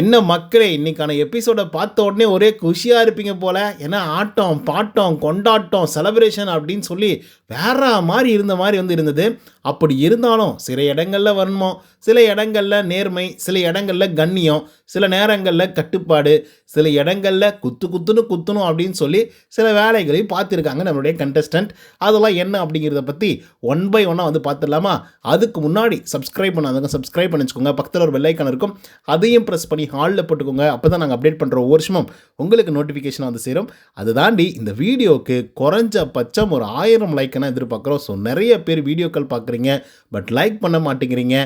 என்ன மக்களே இன்னைக்கான எபிசோடை பார்த்த உடனே ஒரே குஷியாக இருப்பீங்க போல. ஏன்னா ஆட்டம் பாட்டம் கொண்டாட்டம் செலப்ரேஷன் அப்படின்னு சொல்லி வேற மாதிரி இருந்த மாதிரி வந்து இருந்தது. அப்படி இருந்தாலும் சில இடங்களில் வன்மம் சில இடங்களில் நேர்மை சில இடங்களில் கண்ணியம் சில நேரங்களில் கட்டுப்பாடு சில இடங்களில் குத்து குத்துன்னு குத்தணும் அப்படின்னு சொல்லி சில வேலைகளையும் பார்த்துருக்காங்க நம்மளுடைய கண்டஸ்டன்ட் அதெல்லாம் என்ன அப்படிங்கிறத பற்றி ஒன் பை ஒன்னாக வந்து பார்த்துடலாமா? அதுக்கு முன்னாடி சப்ஸ்கிரைப் பண்ணாதவங்க சப்ஸ்கிரைப் பண்ணி வச்சுக்கோங்க. பக்கத்தில் ஒரு வெள்ளைக்கான இருக்கும். அதையும் ப்ரெஸ் பண்ணி ஹாலில் போட்டுக்கோங்க. அப்போ தான் நாங்கள் அப்டேட் பண்ணுற ஒவ்வொரு வருஷமும் உங்களுக்கு நோட்டிஃபிகேஷன் வந்து சேரும். அது தாண்டி இந்த வீடியோவுக்கு குறைஞ்ச பட்சம் ஒரு ஆயிரம் லைக்னா எதிர்பார்க்குறோம். ஸோ நிறைய பேர் வீடியோக்கள் பார்க்குறீங்க. பட் லைக் பண்ண மாட்டேங்கிறீங்க.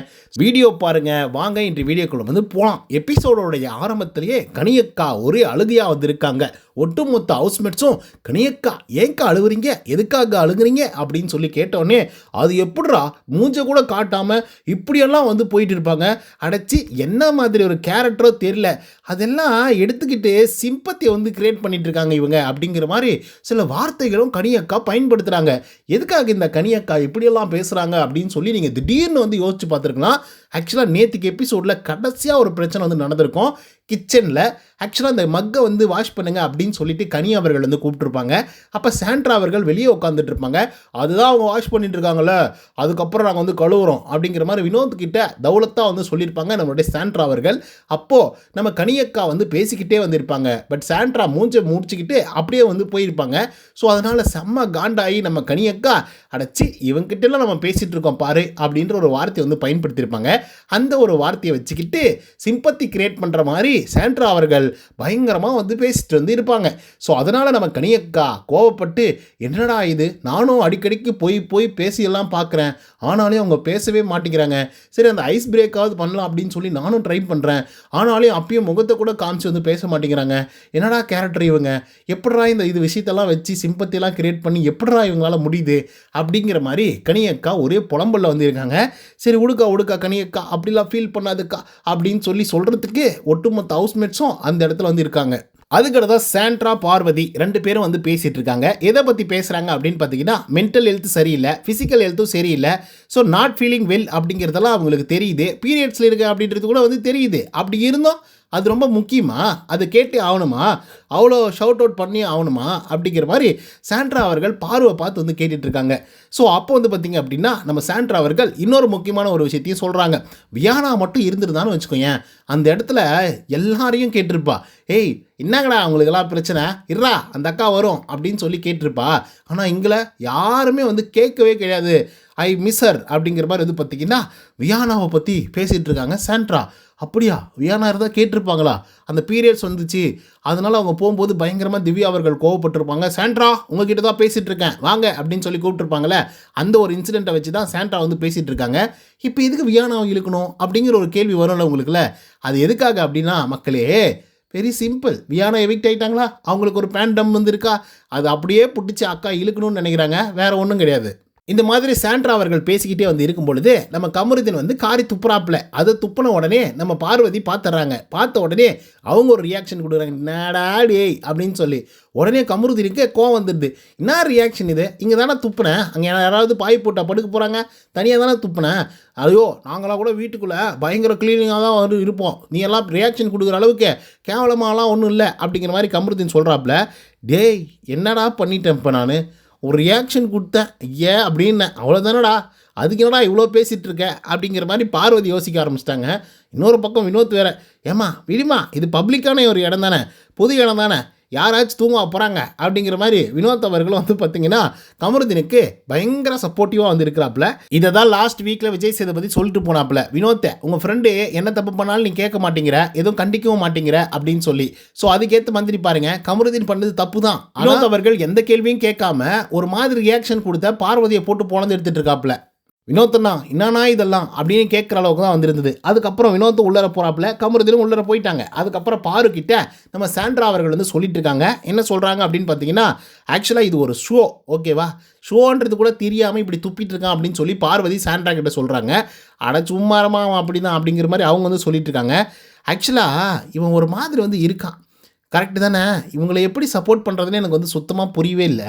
வீடியோ பாருங்கள் வாங்க இன்று வீடியோக்குள்ள வந்து போகலாம் எபிசோடோடைய ஆரம்பத்திலேயே கனியக்கா ஒரே அழுகையாக வந்திருக்காங்க ஒட்டுமொத்த ஹவுஸ்மேட்ஸும் கனியக்கா ஏன்க்கா அழுகுறீங்க? எதுக்காக அழுகுறீங்க? அப்படின்னு சொல்லி கேட்டோடனே அது எப்படிரா மூஞ்ச கூட காட்டாமல் இப்படியெல்லாம் வந்து போயிட்டு இருப்பாங்க? அடைச்சி என்ன மாதிரி ஒரு கேரக்டரோ தெரியல. அதெல்லாம் எடுத்துக்கிட்டு சிம்பத்தியை வந்து கிரியேட் பண்ணிட்டு இருக்காங்க இவங்க. அப்படிங்கிற மாதிரி சில வார்த்தைகளும் கனியக்கா பயன்படுத்துகிறாங்க எதுக்காக இந்த கனியக்கா இப்படியெல்லாம் பேசுகிறாங்க அப்படின்னு சொல்லி நீங்கள் திடீர்னு வந்து யோசிச்சு பார்த்துருக்கலாம். ஆக்சுவலாக நேற்றுக்கு எபிசோடில் கடைசியாக ஒரு பிரச்சனை வந்து நடந்திருக்கும். கிச்சனில் ஆக்சுவலாக அந்த மக்கை வந்து வாஷ் பண்ணுங்க அப்படின்னு சொல்லிட்டு கனி அவர்கள் வந்து கூப்பிட்டுருப்பாங்க. அப்போ சாண்ட்ரா அவர்கள் வெளியே உட்காந்துட்டு இருப்பாங்க. அதுதான் அவங்க வாஷ் பண்ணிட்டு இருக்காங்கல்ல. அதுக்கப்புறம் நாங்கள் வந்து கழுவுறோம் அப்படிங்கிற மாதிரி வினோத் கிட்ட தௌலத்தாக வந்து சொல்லியிருப்பாங்க நம்மளுடைய சாண்ட்ரா அவர்கள். அப்போது நம்ம கனியக்கா வந்து பேசிக்கிட்டே வந்திருப்பாங்க. பட் சாண்ட்ரா மூஞ்சை முடிச்சுக்கிட்டு அப்படியே வந்து போயிருப்பாங்க. ஸோ அதனால் செம்ம காண்டாகி நம்ம கனியக்கா அடைச்சி இவங்கிட்டலாம் நம்ம பேசிகிட்டு இருக்கோம் பாரு அப்படின்ற ஒரு வார்த்தையை வந்து பயன்படுத்தியிருப்பாங்க. அந்த ஒரு வார்த்தையை வச்சுக்கிட்டு சிம்பத்தி கிரியேட் பண்ணுற மாதிரி சாண்ட்ரா அவர்கள் பயங்கரமாக வந்து பேசிட்டு வந்து இருப்பாங்க. ஸோ அதனால் நம்ம கனியக்கா கோவப்பட்டு என்னடா இது? நானும் அடிக்கடிக்கு போய் போய் பேசியெல்லாம் பார்க்குறேன் ஆனாலும் அவங்க பேசவே மாட்டேங்கிறாங்க. சரி அந்த ஐஸ் பிரேக்காவது பண்ணலாம் அப்படின்னு சொல்லி நானும் ட்ரை பண்ணுறேன் ஆனாலும் அப்பயும் முகத்தை கூட காமிச்சு வந்து பேச மாட்டேங்கிறாங்க. என்னடா கேரக்டர் இவங்க? எப்படிடா இந்த இது விஷயத்தெல்லாம் வச்சு சிம்பத்திலாம் கிரியேட் பண்ணி எப்படா இவங்களால முடியுது? அப்படிங்கிற மாதிரி கனியக்கா ஒரே புலம்பல்ல வந்து இருக்காங்க. சரி உடுக்கா உடுக்கா கனியக்கா அப்படிலாம் ஃபீல் பண்ணாதுக்கா அப்படின்னு சொல்லி சொல்கிறதுக்கு ஒட்டுமொத்த ஹவுஸ்மேட்ஸும் அந்த இடத்துல வந்து இருக்காங்க. அதுக்கடுத்த சாண்ட்ரா பார்வதி ரெண்டு பேரும் வந்து பேசிட்டு இருக்காங்க எதை பற்றி பேசுகிறாங்க அப்படின்னு பார்த்தீங்கன்னா மென்டல் ஹெல்த் சரியில்லை ஃபிசிக்கல் ஹெல்த்தும் சரியில்லை. ஸோ நாட் ஃபீலிங் வெல் அப்படிங்கிறதெல்லாம் அவங்களுக்கு தெரியுது. பீரியட்ஸில் இருக்கு அப்படின்றது கூட வந்து தெரியுது. அப்படி இருந்தும் அது ரொம்ப முக்கியமா? அது கேட்டு ஆகணுமா? அவ்வளோ ஷவுட் அவுட் பண்ணி ஆகணுமா? அப்படிங்கிற மாதிரி சாண்ட்ரா அவர்கள் பார்வை பார்த்து வந்து கேட்டுட்ருக்காங்க ஸோ அப்போ வந்து பார்த்திங்க அப்படின்னா நம்ம சாண்ட்ரா அவர்கள் இன்னொரு முக்கியமான ஒரு விஷயத்தையும் சொல்கிறாங்க வியானா மட்டும் இருந்திருந்தான்னு வச்சுக்கோங்க அந்த இடத்துல எல்லாரையும் கேட்டிருப்பா. ஏய் என்னங்கடா அவங்களுக்கெல்லாம் பிரச்சனை? இருறா அந்த அக்கா வரும் அப்படின்னு சொல்லி கேட்டிருப்பா. ஆனால் இங்கே யாருமே வந்து கேட்கவே கிடையாது. ஐ மிஸ்ஸர் அப்படிங்கிற மாதிரி வந்து பார்த்தீங்கன்னா வியானாவை பற்றி பேசிகிட்டு இருக்காங்க சாண்ட்ரா. அப்படியா? வியானா இருந்தால் கேட்டிருப்பாங்களா? அந்த பீரியட்ஸ் வந்துச்சு. அதனால் அவங்க போகும்போது பயங்கரமாக திவ்யா அவர்கள் கோவப்பட்டிருப்பாங்க. சாண்ட்ரா உங்ககிட்ட தான் பேசிகிட்டு இருக்கேன் வாங்க அப்படின்னு சொல்லி கூப்பிட்டுருப்பாங்களே அந்த ஒரு இன்சிடெண்ட்டை வச்சு தான் சாண்ட்ரா வந்து பேசிகிட்டு இருக்காங்க இப்போ எதுக்கு வியானா இழுக்கணும்? அப்படிங்கிற ஒரு கேள்வி வரும்ல உங்களுக்குல அது எதுக்காக அப்படின்னா மக்களே வெரி சிம்பிள் வியானா எவிக்ட் ஆகிட்டாங்களா அவங்களுக்கு ஒரு பேண்டம் வந்துருக்கா? அது அப்படியே பிடிச்சி அக்கா இழுக்கணும்னு நினைக்கிறாங்க. வேறு ஒன்றும் கிடையாது. இந்த மாதிரி சாண்ட்ரா அவர்கள் பேசிக்கிட்டே வந்து இருக்கும் பொழுது நம்ம கமருதீன் வந்து காரி துப்புறாப்புல. அதை துப்புன உடனே நம்ம பார்வதி பார்த்துட்றாங்க பார்த்த உடனே அவங்க ஒரு ரியாக்ஷன் கொடுக்குறாங்க. என்னடா டேய் அப்படின்னு சொல்லி. உடனே கமருதீனுக்கு கோவம் வந்துடுது. என்ன ரியாக்ஷன் இது? இங்கே தானே துப்புனேன் அங்கே யாராவது பாய் போட்டால் படுக்க போகிறாங்க தனியாக தானே துப்புனேன் ஐயோ நாங்களாம் கூட வீட்டுக்குள்ளே பயங்கர க்ளீனிங்காக தான் வந்து இருப்போம். நீ எல்லாம் ரியாக்ஷன் கொடுக்குற அளவுக்கு கேவலமாலாம் ஒன்றும் இல்லை அப்படிங்கிற மாதிரி கமருதீன் சொல்கிறாப்புல டேய் என்னடா பண்ணிட்டேன் இப்போ நான்? ஒரு ரியாக்ஷன் கொடுத்தேன். ஏன் அப்படின்னேன் அவ்வளோதானடா அதுக்கு என்னடா இவ்வளோ பேசிகிட்டு இருக்க அப்படிங்கிற மாதிரி பார்வதி யோசிக்க ஆரம்பிச்சிட்டாங்க. இன்னொரு பக்கம் வினோத் வேற ஏமா விடுமா இது பப்ளிக்கான ஒரு இடம் தானே? பொது இடம் தானே? யாராச்சும் தூங்க போகிறாங்க அப்படிங்கிற மாதிரி வினோத் அவர்களும் வந்து பார்த்தீங்கன்னா கமருதீனுக்கு பயங்கர சப்போர்ட்டிவாக வந்து இருக்கிறாப்புல. இதை தான் லாஸ்ட் வீக்கில் விஜய் சேதுபதி சொல்லிட்டு போனாப்புல. வினோத்தை உங்கள் ஃப்ரெண்டு என்ன தப்பு பண்ணாலும் நீ கேட்க மாட்டேங்கிற எதுவும் கண்டிக்கவும் மாட்டேங்கிற அப்படின்னு சொல்லி. ஸோ அதுக்கேற்ற மந்திரி பாருங்க கமருதீன் பண்ணது தப்பு தான் வினோத் அவர்கள் எந்த கேள்வியும் கேட்காம ஒரு மாதிரி ரியாக்ஷன் கொடுத்த பார்வதியை போட்டு போனது எடுத்துட்டு இருக்காப்புல. வினோத்தண்ணா என்னண்ணா இதெல்லாம்? அப்படின்னு கேட்குற அளவுக்கு தான் வந்திருந்தது. அதுக்கப்புறம் வினோத்தும் உள்ளர போகிறாப்புல கமருதீனும் உள்ளர போயிட்டாங்க. அதுக்கப்புறம் பாருக்கிட்ட நம்ம சாண்ட்ரா அவர்கள் வந்து சொல்லிட்டு இருக்காங்க. என்ன சொல்கிறாங்க அப்படின்னு பார்த்தீங்கன்னா ஆக்சுவலாக இது ஒரு ஷோ ஓகேவா ஷோன்றது கூட தெரியாமல் இப்படி துப்பிட்டு இருக்கான் அப்படின்னு சொல்லி பார்வதி சாண்ட்ரா கிட்ட சொல்கிறாங்க ஆனால் சும்மாரமா அவன் அப்படி தான் அப்படிங்கிற மாதிரி அவங்க வந்து சொல்லிட்டு இருக்காங்க. ஆக்சுவலாக இவன் ஒரு மாதிரி வந்து இருக்கான். கரெக்டு தானே? இவங்களை எப்படி சப்போர்ட் பண்ணுறதுன்னு எனக்கு வந்து சுத்தமாக புரியவே இல்லை.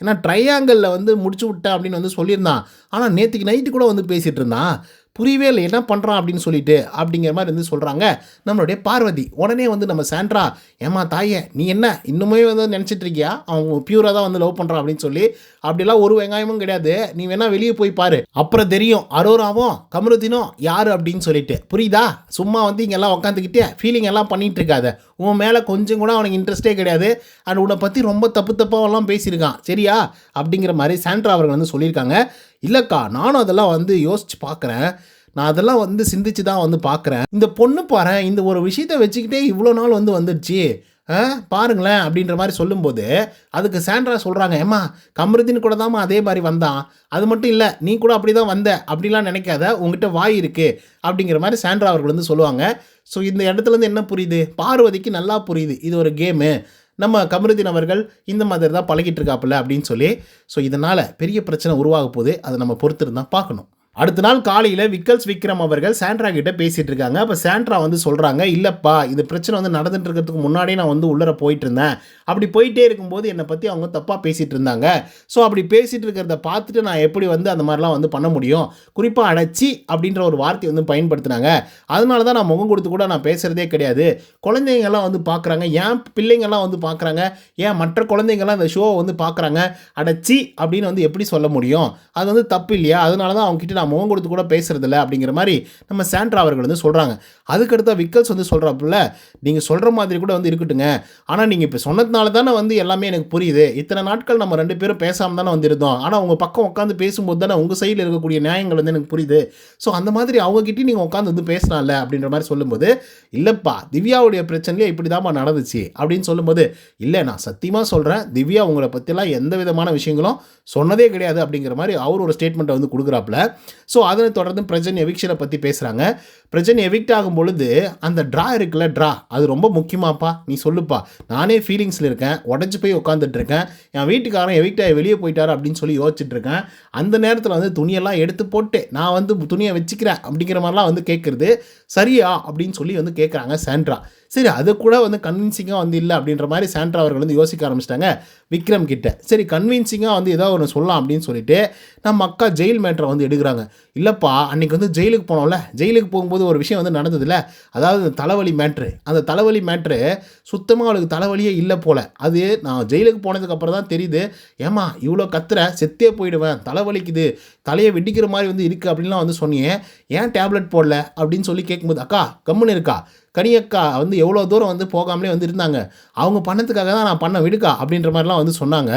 ஏன்னா ட்ரையாங்கிளில் வந்து முடிச்சு விட்டேன் அப்படின்னு வந்து சொல்லியிருந்தான். ஆனால் நேற்றுக்கு நைட்டு கூட வந்து பேசிகிட்டு இருந்தான். புரியவே இல்லை என்ன பண்ணுறான் அப்படின்னு சொல்லிட்டு அப்படிங்கிற மாதிரி வந்து சொல்கிறாங்க நம்மளுடைய பார்வதி. உடனே வந்து நம்ம சாண்ட்ரா ஏமா தாயே நீ என்ன இன்னுமே வந்து நினச்சிட்டு இருக்கியா? அவங்க பியூராக தான் வந்து லவ் பண்ணுறான் அப்படின்னு சொல்லி அப்படிலாம் ஒரு வெங்காயமும் கிடையாது. நீ வேணா வெளியே போய் பாரு. அப்புறம் தெரியும் அரோராவும் கமருதினும் யார் அப்படின்னு சொல்லிட்டு. புரியுதா? சும்மா வந்து இங்கெல்லாம் உட்காந்துக்கிட்டே ஃபீலிங் எல்லாம் பண்ணிகிட்டு இருக்காத. உன் மேலே கொஞ்சம் கூட அவனுக்கு இன்ட்ரெஸ்ட்டே கிடையாது. அண்ட் உன்னை பற்றி ரொம்ப தப்பு தப்பாவெல்லாம் பேசியிருக்கான். சரியா? அப்படிங்கிற மாதிரி சாண்ட்ரா அவர்கள் வந்து சொல்லியிருக்காங்க. இல்லைக்கா நானும் அதெல்லாம் வந்து யோசிச்சு பார்க்குறேன் நான் அதெல்லாம் வந்து சிந்திச்சு தான் வந்து பார்க்குறேன் இந்த பொண்ணு பாரு இந்த ஒரு விஷயத்தை வச்சுக்கிட்டே இவ்வளோ நாள் வந்து வந்துடுச்சு. பாருங்களேன் அப்படின்ற மாதிரி சொல்லும்போது அதுக்கு சாண்ட்ரா சொல்கிறாங்க ஏம்மா கமருதீன் கூட தாம்மா அதே மாதிரி வந்தான். அது மட்டும் இல்லை நீ கூட அப்படி தான் வந்த. அப்படிலாம் நினைக்காத உங்ககிட்ட வாய் இருக்குது அப்படிங்கிற மாதிரி சாண்ட்ரா அவர்கள் வந்து சொல்லுவாங்க. ஸோ இந்த இடத்துலேருந்து என்ன புரியுது? பார்வதிக்கு நல்லா புரியுது. இது ஒரு கேமு நம்ம கமருதீன் அவர்கள் இந்த மாதிரி தான் பழகிட்டு இருக்காப்புல அப்படின்னு சொல்லி ஸோ இதனால் பெரிய பிரச்சனை உருவாக போகுது. அதை நம்ம பொறுத்திருந்தான் பார்க்கணும். அடுத்த நாள் காலையில் விக்கல்ஸ் விக்ரம் அவர்கள் சாண்ட்ரா கிட்ட பேசிட்டு இருக்காங்க. அப்போ சாண்ட்ரா வந்து சொல்கிறாங்க இல்லைப்பா இது பிரச்சனை வந்து நடந்துட்டு இருக்கிறதுக்கு முன்னாடியே நான் வந்து உள்ளர போயிட்டு இருந்தேன். அப்படி போயிட்டே இருக்கும்போது என்னை பற்றி அவங்க தப்பாக பேசிகிட்டு இருந்தாங்க. ஸோ அப்படி பேசிகிட்டு இருக்கிறத பார்த்துட்டு நான் எப்படி வந்து அந்த மாதிரிலாம் வந்து பண்ண முடியும்? குறிப்பாக அடைச்சி அப்படின்ற ஒரு வார்த்தையை வந்து பயன்படுத்தினாங்க. அதனால தான் நான் முகம் கொடுத்து கூட நான் பேசுகிறதே கிடையாது. குழந்தைங்கள்லாம் வந்து பார்க்குறாங்க ஏன் பிள்ளைங்கள்லாம் வந்து பார்க்குறாங்க ஏன் மற்ற குழந்தைங்கள்லாம் இந்த ஷோவை வந்து பார்க்குறாங்க அடைச்சி அப்படின்னு வந்து எப்படி சொல்ல முடியும்? அது வந்து தப்பு இல்லையா? அதனால தான் அவங்ககிட்ட நான் முகம் கொடுத்து கூட பேசுகிறதில்ல அப்படிங்கிற மாதிரி நம்ம சாண்ட்ரா அவர்கள் வந்து சொல்கிறாங்க அதுக்கடுத்த விக்கல்ஸ் வந்து சொல்கிறாப்புல நீங்கள் சொல்கிற மாதிரி கூட வந்து இருக்கட்டுங்க. ஆனால் நீங்கள் இப்போ சொன்னதுனால தானே வந்து எல்லாமே எனக்கு புரியுது. இத்தனை நாட்கள் நம்ம ரெண்டு பேரும் பேசாமல் தானே வந்திருந்தோம். ஆனால் உங்கள் பக்கம் உட்காந்து பேசும்போது தானே உங்கள் சைடில் இருக்கக்கூடிய நியாயங்கள் வந்து எனக்கு புரியுது. ஸோ அந்த மாதிரி அவங்ககிட்டயும் நீங்கள் உட்காந்து வந்து பேசலாம்ல அப்படின்ற மாதிரி சொல்லும்போது இல்லைப்பா திவ்யாவுடைய பிரச்சனையே இப்படி தான்ப்பா நடந்துச்சு. அப்படின்னு சொல்லும்போது இல்லை நான் சத்தியமாக சொல்கிறேன் திவ்யா உங்களை பற்றிலாம் எந்த விதமான விஷயங்களும் சொன்னதே கிடையாது. அப்படிங்கிற மாதிரி அவர் ஒரு ஸ்டேட்மெண்ட்டை வந்து கொடுக்குறாப்புல. ஸோ அதனை தொடர்ந்து பிரஜன் எவிக்ஷனை பற்றி பேசுகிறாங்க பிரச்சனை எவிக்ட் ஆகும் பொழுது அந்த ட்ரா இருக்குல்ல ட்ரா அது ரொம்ப முக்கியமாப்பா. நீ சொல்லுப்பா. நானே ஃபீலிங்ஸில் இருக்கேன். உடஞ்சி போய் உட்காந்துட்டு இருக்கேன். என் வீட்டுக்காரன் எவிக்ட் ஆகி வெளியே போயிட்டாரு அப்படின்னு சொல்லி யோசிச்சுட்டு இருக்கேன். அந்த நேரத்தில் வந்து துணியெல்லாம் எடுத்து போட்டு நான் வந்து துணியை வச்சுக்கிறேன் அப்படிங்கிற மாதிரிலாம் வந்து கேட்குறது சரியா அப்படின்னு சொல்லி வந்து கேட்குறாங்க சாண்ட்ரா. சரி அது கூட வந்து கன்வின்சிங்காக வந்து இல்லை அப்படின்ற மாதிரி சாண்ட்ரா அவர்கள் வந்து யோசிக்க ஆரம்பிச்சிட்டாங்க விக்ரம் கிட்ட. சரி கன்வின்சிங்காக வந்து ஏதோ ஒன்று சொல்லலாம் அப்படின்னு சொல்லிட்டு நம்ம அக்கா ஜெயில் மேட்ரை வந்து எடுக்கிறாங்க. இல்லைப்பா அன்றைக்கி வந்து ஜெயிலுக்கு போனோம்ல. ஜெயிலுக்கு போகும்போது ஒரு விஷயம் வந்து நடந்ததுல அதாவது தலைவலி மேட்ரு. அந்த தலைவலி மேட்ரு சுத்தமாக அவளுக்கு தலைவலியே இல்லை போல். அது நான் ஜெயிலுக்கு போனதுக்கப்புறம் தான் தெரியுது. ஏமா இவ்வளோ கத்துற? செத்தே போயிடுவேன். தலைவலிக்குது. தலையை வெடிக்கிற மாதிரி வந்து இருக்குது அப்படின்லாம் வந்து சொன்னியே ஏன் டேப்லெட் போடல? அப்படின்னு சொல்லி கேட்கும்போது அக்கா கம்முன்னு இருக்கா? கனியக்கா வந்து எவ்வளோ தூரம் வந்து போகாமலே வந்து இருந்தாங்க? அவங்க பண்ணதுக்காக தான் நான் பண்ண விடுக்கா? அப்படின்ற மாதிரிலாம் வந்து சொன்னாங்க.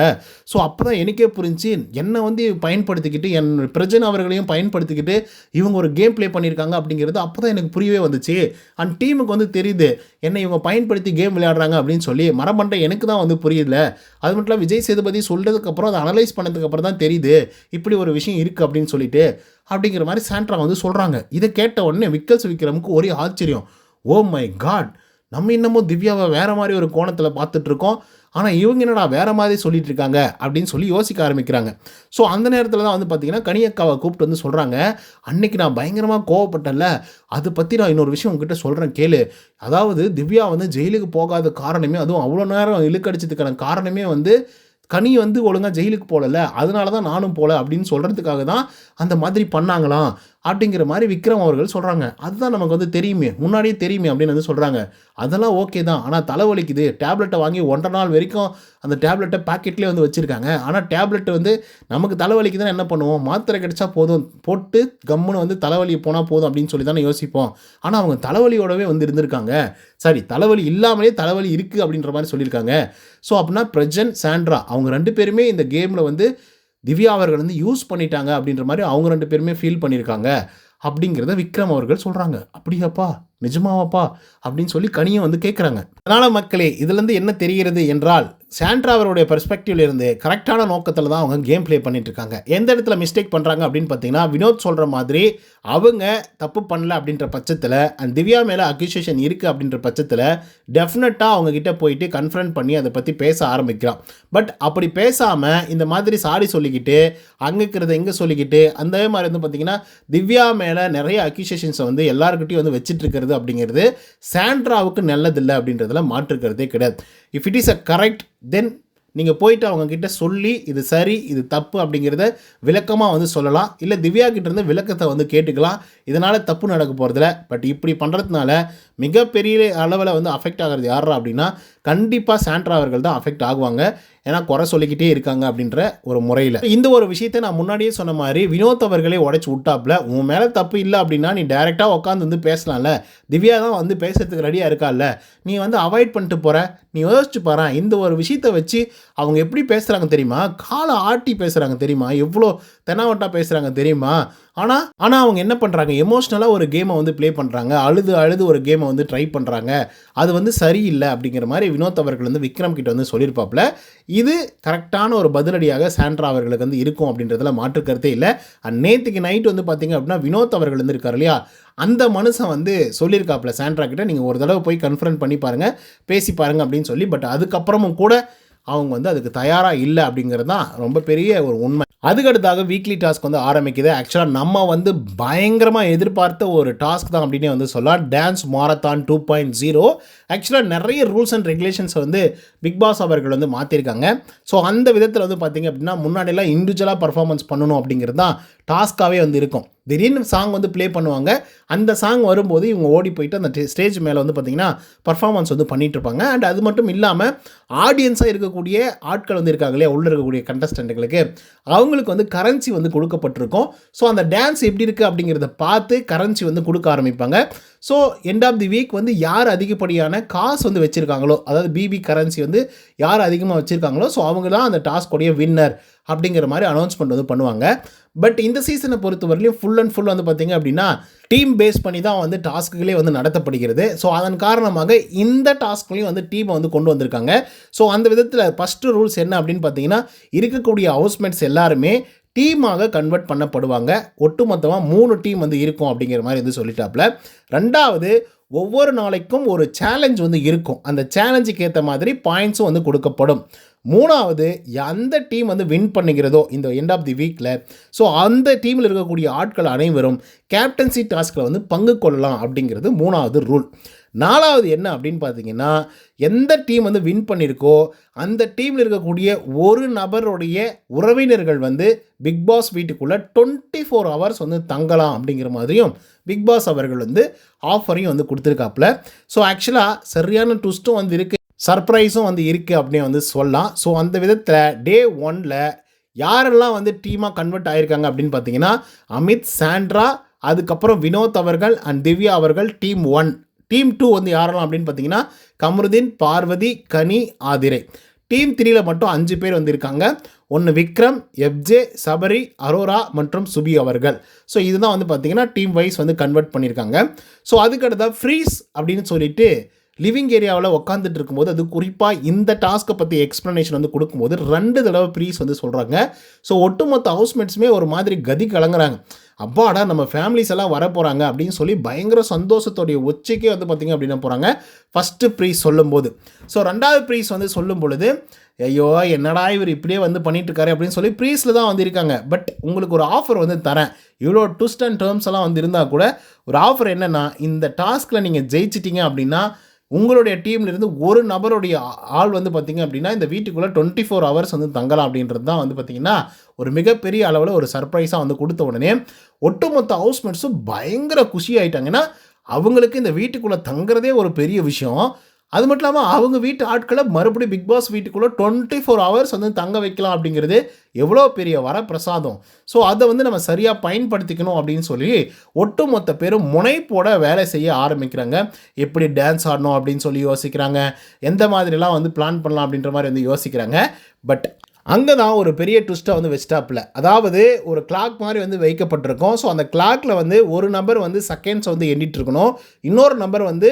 ஸோ அப்போ தான் எனக்கே புரிஞ்சு என்னை வந்து பயன்படுத்திக்கிட்டு என் பிரஜன் அவர்களையும் பயன்படுத்திக்கிட்டு இவங்க ஒரு கேம் ப்ளே பண்ணியிருக்காங்க அப்படிங்கிறது அப்போ தான் எனக்கு புரியவே வந்துச்சு. அண்ட் டீமுக்கு வந்து தெரியுது என்னை இவங்க பயன்படுத்தி கேம் விளையாடுறாங்க அப்படின்னு சொல்லி. மரமண்டை எனக்கு தான் வந்து புரியல. அது மட்டும் இல்லாமல் விஜய் சேதுபதி சொல்கிறதுக்கப்புறம் அதை அனலைஸ் பண்ணதுக்கப்புறம் தான் தெரியுது. இப்படி ஒரு விஷயம் இருக்குது அப்படின்னு சொல்லிட்டு. அப்படிங்கிற மாதிரி சாண்ட்ரா வந்து சொல்கிறாங்க இதை கேட்ட உடனே விக்கல்ஸ் விக்ரமுக்கு ஒரே ஆச்சரியம். ஓ மை காட் நம்ம இன்னமும் திவ்யாவை வேறு மாதிரி ஒரு கோணத்தில் பார்த்துட்ருக்கோம். ஆனால் இவங்க என்னடா வேற மாதிரி சொல்லிட்டு இருக்காங்க அப்படின்னு சொல்லி யோசிக்க ஆரம்பிக்கிறாங்க. ஸோ அந்த நேரத்தில் தான் வந்து பார்த்திங்கன்னா கனியக்காவை கூப்பிட்டு வந்து சொல்கிறாங்க அன்னைக்கு நான் பயங்கரமாக கோவப்பட்டேன்ல. அதை பற்றி நான் இன்னொரு விஷயம் உங்ககிட்ட சொல்கிறேன் கேளு. அதாவது திவ்யா வந்து ஜெயிலுக்கு போகாத காரணமே அதுவும் அவ்வளோ நேரம் இழுக்கடிச்சதுக்கான காரணமே வந்து கனி வந்து ஒழுங்காக ஜெயிலுக்கு போகல அதனால தான் நானும் போகல அப்படின்னு சொல்கிறதுக்காக தான் அந்த மாதிரி பண்ணாங்களாம். அப்படிங்கிற மாதிரி விக்ரம் அவர்கள் சொல்கிறாங்க அதுதான் நமக்கு வந்து தெரியுமே. முன்னாடியே தெரியுமே அப்படின்னு வந்து சொல்கிறாங்க அதெல்லாம் ஓகே தான். ஆனால் தலைவலிக்குது. டேப்லெட்டை வாங்கி ஒன்றரை நாள் வரைக்கும் அந்த டேப்லெட்டை பாக்கெட்லேயே வந்து வச்சுருக்காங்க. ஆனால் டேப்லெட் வந்து நமக்கு தலைவலிக்குதுன்னா என்ன பண்ணுவோம்? மாத்திரை கிடைச்சா போதும். போட்டு கம்முன்னு வந்து தலைவலி போனால் போதும் அப்படின்னு சொல்லி தானே யோசிப்போம். ஆனால் அவங்க தலைவலியோடவே வந்து இருந்திருக்காங்க. சரி தலைவலி இல்லாமலே தலைவலி இருக்குது அப்படின்ற மாதிரி சொல்லியிருக்காங்க. ஸோ அப்படின்னா பிரஜன் சாண்ட்ரா அவங்க ரெண்டு பேருமே இந்த கேமில் வந்து திவ்யா அவர்கள் வந்து யூஸ் பண்ணிட்டாங்க அப்படின்ற மாதிரி அவங்க ரெண்டு பேருமே ஃபீல் பண்ணியிருக்காங்க அப்படிங்கிறத விக்ரம் அவர்கள் சொல்கிறாங்க அப்படியாப்பா? நிஜமாவாப்பா அப்படின்னு சொல்லி கனியை வந்து கேட்குறாங்க அதனால் மக்களே இதுலேருந்து என்ன தெரிகிறது என்றால் சாண்ட்ரா அவருடைய பெர்ஸ்பெக்டிவ்ல இருந்து கரெக்டான நோக்கத்தில் தான் அவங்க கேம் ப்ளே பண்ணிட்டு இருக்காங்க. எந்த இடத்துல மிஸ்டேக் பண்ணுறாங்க அப்படின்னு பார்த்தீங்கன்னா வினோத் சொல்கிற மாதிரி அவங்க தப்பு பண்ணல அப்படின்ற பட்சத்தில் அண்ட் திவ்யா மேலே அக்யூசியேஷன் இருக்குது அப்படின்ற பட்சத்தில் டெஃபினட்டாக அவங்க கிட்ட போயிட்டு கன்ஃபரன்ட் பண்ணி அதை பற்றி பேச ஆரம்பிக்கிறான் பட் அப்படி பேசாமல் இந்த மாதிரி சாரி சொல்லிக்கிட்டு அங்கே இருக்கிறத இங்கே சொல்லிக்கிட்டு அந்த மாதிரி வந்து பார்த்தீங்கன்னா திவ்யா மேலே நிறைய அக்யூசியேஷன்ஸை வந்து எல்லாருக்கிட்டையும் வந்து வச்சுட்டு இருக்கிறது அப்படிங்கிறது சாண்ட்ராவுக்கு நல்லதில்லை அப்படின்றதுல மாற்றுக்கிறதே கிடையாது. If it is a correct then நீங்கள் போயிட்டு அவங்கக்கிட்ட சொல்லி இது சரி இது தப்பு அப்படிங்கிறத விளக்கமாக வந்து சொல்லலாம். இல்லை திவ்யா கிட்டேருந்து விளக்கத்தை வந்து கேட்டுக்கலாம். இதனால் தப்பு நடக்க போகிறதில்ல பட் இப்படி பண்ணுறதுனால மிகப்பெரிய அளவில் வந்து அஃபெக்ட் ஆகிறது யாரா அப்படின்னா கண்டிப்பாக சாண்ட்ரா அவர்கள் தான் அஃபெக்ட் ஆகுவாங்க. ஏன்னா குறை சொல்லிக்கிட்டே இருக்காங்க அப்படின்ற ஒரு முறையில். இந்த ஒரு விஷயத்தை நான் முன்னாடியே சொன்ன மாதிரி வினோத் அவர்களே உடச்சி விட்டாப்புல உன் மேலே தப்பு இல்லை அப்படின்னா நீ டேரெக்டாக உட்காந்து வந்து பேசலாம்ல. திவ்யா தான் வந்து பேசுறதுக்கு ரெடியாக இருக்கால்ல. நீ வந்து அவாய்ட் பண்ணிட்டு போகிற நீ யோசிச்சு பாரு இந்த ஒரு விஷயத்தை வச்சு அவங்க எப்படி பேசுகிறாங்க தெரியுமா? காலை ஆட்டி பேசுகிறாங்க தெரியுமா? எவ்வளோ தெனாவட்டா பேசுகிறாங்க தெரியுமா? ஆனால் ஆனால் அவங்க என்ன பண்ணுறாங்க எமோஷ்னலாக ஒரு கேமை வந்து ப்ளே பண்ணுறாங்க அழுது அழுது ஒரு கேமை வந்து ட்ரை பண்ணுறாங்க அது வந்து சரியில்லை அப்படிங்கிற மாதிரி வினோத் அவர்கள் வந்து விக்ரம் கிட்ட வந்து சொல்லியிருப்பாப்புல. இது கரெக்டான ஒரு பதிலடியாக சாண்ட்ரா அவர்களுக்கு வந்து இருக்கும் அப்படின்றதுல மாற்று கருத்தே இல்லை. அண்ட் நேற்றுக்கு நைட் வந்து பார்த்தீங்க அப்படின்னா வினோத் அவர்கள் வந்து இருக்கார் இல்லையா? அந்த மனுஷன் வந்து சொல்லியிருக்காப்புல சாண்ட்ரா கிட்ட நீங்கள் ஒரு தடவை போய் கன்ஃபரன் பண்ணி பாருங்கள் பேசி பாருங்கள் அப்படின்னு சொல்லி பட் அதுக்கப்புறமும் கூட அவங்க வந்து அதுக்கு தயாராக இல்லை அப்படிங்கிறது தான் ரொம்ப பெரிய ஒரு உண்மை. அதுக்கடுத்தாக வீக்லி டாஸ்க் வந்து ஆரம்பிக்குது. ஆக்சுவலாக நம்ம வந்து பயங்கரமாக எதிர்பார்த்த ஒரு டாஸ்க் தான் அப்படின்னே வந்து சொல்லலாம். Dance marathon two point zero ஆக்சுவலாக நிறைய ரூல்ஸ் அண்ட் ரெகுலேஷன்ஸ் வந்து பிக் பாஸ் அவர்கள் வந்து மாற்றிருக்காங்க ஸோ அந்த விதத்தில் வந்து பார்த்தீங்க அப்படின்னா முன்னாடியெல்லாம் இண்டிவிஜுவலாக பர்ஃபார்மன்ஸ் பண்ணணும் அப்படிங்கிறது தான் டாஸ்க்காகவே வந்து இருக்கும். திடீர்னு சாங் வந்து ப்ளே பண்ணுவாங்க. அந்த சாங் வரும்போது இவங்க ஓடி போயிட்டு அந்த ஸ்டேஜ் மேலே வந்து பார்த்திங்கன்னா பர்ஃபார்மன்ஸ் வந்து பண்ணிகிட்ருப்பாங்க அண்ட் அது மட்டும் இல்லாமல் ஆடியன்ஸாக இருக்கக்கூடிய ஆட்கள் வந்து இருக்காங்க இல்லையா? உள்ளே இருக்கக்கூடிய கண்டஸ்டண்ட்டுகளுக்கு அவங்களுக்கு வந்து கரன்சி வந்து கொடுக்கப்பட்டிருக்கும். ஸோ அந்த டான்ஸ் எப்படி இருக்குது அப்படிங்கிறத பார்த்து கரன்சி வந்து கொடுக்க ஆரம்பிப்பாங்க. So end of the week வந்து யார் அதிகப்படியான காசு வந்து வச்சுருக்காங்களோ அதாவது பிபி கரன்சி வந்து யார் அதிகமாக வச்சுருக்காங்களோ ஸோ அவங்க தான் அந்த டாஸ்கோடைய வின்னர் அப்படிங்கிற மாதிரி அனௌன்ஸ்மெண்ட் வந்து பண்ணுவாங்க. பட் இந்த சீசனை பொறுத்தவரையிலும் ஃபுல் அண்ட் ஃபுல் வந்து பார்த்திங்க அப்படின்னா டீம் பேஸ் பண்ணி தான் வந்து டாஸ்க்குகளே வந்து நடத்தப்படுகிறது. ஸோ அதன் காரணமாக இந்த டாஸ்க்லையும் வந்து டீமை வந்து கொண்டு வந்திருக்காங்க. ஸோ அந்த விதத்தில் ஃபஸ்ட்டு ரூல்ஸ் என்ன அப்படின்னு பார்த்தீங்கன்னா இருக்கக்கூடிய ஹவுஸ்மேட்ஸ் எல்லாருமே டீமாக கன்வெர்ட் பண்ணப்படுவாங்க. ஒட்டுமொத்தமாக மூணு டீம் வந்து இருக்கும் அப்படிங்கிற மாதிரி வந்து சொல்லிட்டாப்புல ரெண்டாவது ஒவ்வொரு நாளைக்கும் ஒரு சேலஞ்ச் வந்து இருக்கும். அந்த சேலஞ்சுக்கு ஏற்ற மாதிரி பாயிண்ட்ஸும் வந்து கொடுக்கப்படும். மூணாவது எந்த டீம் வந்து வின் பண்ணுகிறதோ இந்த எண்ட் ஆஃப் தி வீக்கில் ஸோ அந்த டீமில் இருக்கக்கூடிய ஆட்கள் அனைவரும் கேப்டன்சி டாஸ்கில் வந்து பங்கு கொள்ளலாம் அப்படிங்கிறது மூணாவது ரூல் நாலாவது என்ன அப்படின்னு பார்த்தீங்கன்னா எந்த டீம் வந்து வின் பண்ணியிருக்கோ அந்த டீமில் இருக்கக்கூடிய ஒரு நபருடைய உறவினர்கள் வந்து பிக் பாஸ் வீட்டுக்குள்ளே டுவெண்ட்டி ஃபோர் ஹவர்ஸ் வந்து தங்கலாம் அப்படிங்கிற மாதிரியும் பிக் பாஸ் அவர்கள் வந்து ஆஃபரையும் வந்து கொடுத்துருக்காப்புல. ஸோ ஆக்சுவலாக சரியான ட்விஸ்ட்டும் வந்து இருக்குது சர்ப்ரைஸும் வந்து இருக்குது அப்படின்னு வந்து சொல்லலாம். ஸோ அந்த விதத்தில் டே ஒனில் யாரெல்லாம் வந்து டீமாக கன்வெர்ட் ஆகியிருக்காங்க அப்படின்னு பார்த்தீங்கன்னா அமித் சாண்ட்ரா அதுக்கப்புறம் வினோத் அவர்கள் அண்ட் திவ்யா அவர்கள் டீம் ஒன் டீம் டூ வந்து யாரெல்லாம் அப்படின்னு பார்த்தீங்கன்னா கமருதீன் பார்வதி கனி ஆதிரை. டீம் த்ரீல மட்டும் அஞ்சு பேர் வந்திருக்காங்க. ஒன்று விக்ரம் எப்ஜே சபரி அரோரா மற்றும் சுபி அவர்கள். ஸோ இதுதான் வந்து பார்த்தீங்கன்னா டீம் வைஸ் வந்து கன்வெர்ட் பண்ணியிருக்காங்க ஸோ அதுக்கடுத்த ஃப்ரீஸ் அப்படின்னு சொல்லிட்டு லிவிங் ஏரியாவில் உட்காந்துட்டு இருக்கும்போது அது குறிப்பாக இந்த டாஸ்க்கை பற்றி எக்ஸ்ப்ளனேஷன் வந்து கொடுக்கும்போது ரெண்டு தடவை ப்ரீஸ் வந்து சொல்கிறாங்க ஸோ ஒட்டுமொத்த ஹவுஸ்மேட்ஸுமே ஒரு மாதிரி கதி கலங்குறாங்க அப்பாடா நம்ம ஃபேமிலிஸ் எல்லாம் வர போகிறாங்க அப்படின்னு சொல்லி பயங்கர சந்தோஷத்தோடைய உச்சிக்கே வந்து பார்த்திங்க அப்படின்னா போகிறாங்க ஃபஸ்ட்டு ப்ரீஸ் சொல்லும்போது. ஸோ ரெண்டாவது ப்ரீஸ் வந்து சொல்லும் பொழுது ஐயோ என்னடா இவர் இப்படியே வந்து பண்ணிட்டுருக்காரு? அப்படின்னு சொல்லி ப்ரீஸில் தான் வந்திருக்காங்க பட் உங்களுக்கு ஒரு ஆஃபர் வந்து தரேன். இவ்வளோ ட்விஸ்ட் அண்ட் டேர்ம்ஸ் எல்லாம் வந்து இருந்தால் கூட ஒரு ஆஃபர் என்னென்னா இந்த டாஸ்கில் நீங்கள் ஜெயிச்சிட்டிங்க அப்படின்னா உங்களுடைய டீம்லேருந்து ஒரு நபருடைய ஆள் வந்து பார்த்திங்க அப்படின்னா இந்த வீட்டுக்குள்ளே டுவெண்ட்டி ஃபோர் ஹவர்ஸ் வந்து தங்கலாம் அப்படின்றது தான் வந்து பார்த்திங்கன்னா ஒரு மிகப்பெரிய அளவில் ஒரு சர்ப்ரைஸாக வந்து கொடுத்த உடனே ஒட்டுமொத்த ஹவுஸ்மேட்ஸும் பயங்கர குஷி ஆகிட்டாங்கன்னா அவங்களுக்கு இந்த வீட்டுக்குள்ளே தங்குறதே ஒரு பெரிய விஷயம். அது மட்டும் இல்லாமல் அவங்க வீட்டு ஆட்களை மறுபடியும் பிக் பாஸ் வீட்டுக்குள்ளே டுவெண்ட்டி ஃபோர் ஹவர்ஸ் வந்து தங்க வைக்கலாம் அப்படிங்கிறது எவ்வளோ பெரிய வரப்பிரசாதம். ஸோ அதை வந்து நம்ம சரியாக பயன்படுத்திக்கணும் அப்படின்னு சொல்லி ஒட்டுமொத்த பேரும் முனைப்போட வேலை செய்ய ஆரம்பிக்கிறாங்க. எப்படி டான்ஸ் ஆடணும் அப்படின்னு சொல்லி யோசிக்கிறாங்க. எந்த மாதிரிலாம் வந்து பிளான் பண்ணலாம் அப்படின்ற மாதிரி வந்து யோசிக்கிறாங்க. பட் அங்கே தான் ஒரு பெரிய ட்விஸ்ட்டை வந்து வச்சிட்டாப்புல. அதாவது ஒரு கிளாக் மாதிரி வந்து வைக்கப்பட்டிருக்கும். ஸோ அந்த கிளாக்கில் வந்து ஒரு நம்பர் வந்து செகண்ட்ஸ் வந்து எண்ணிட்டு இருக்கணும் இன்னொரு நம்பர் வந்து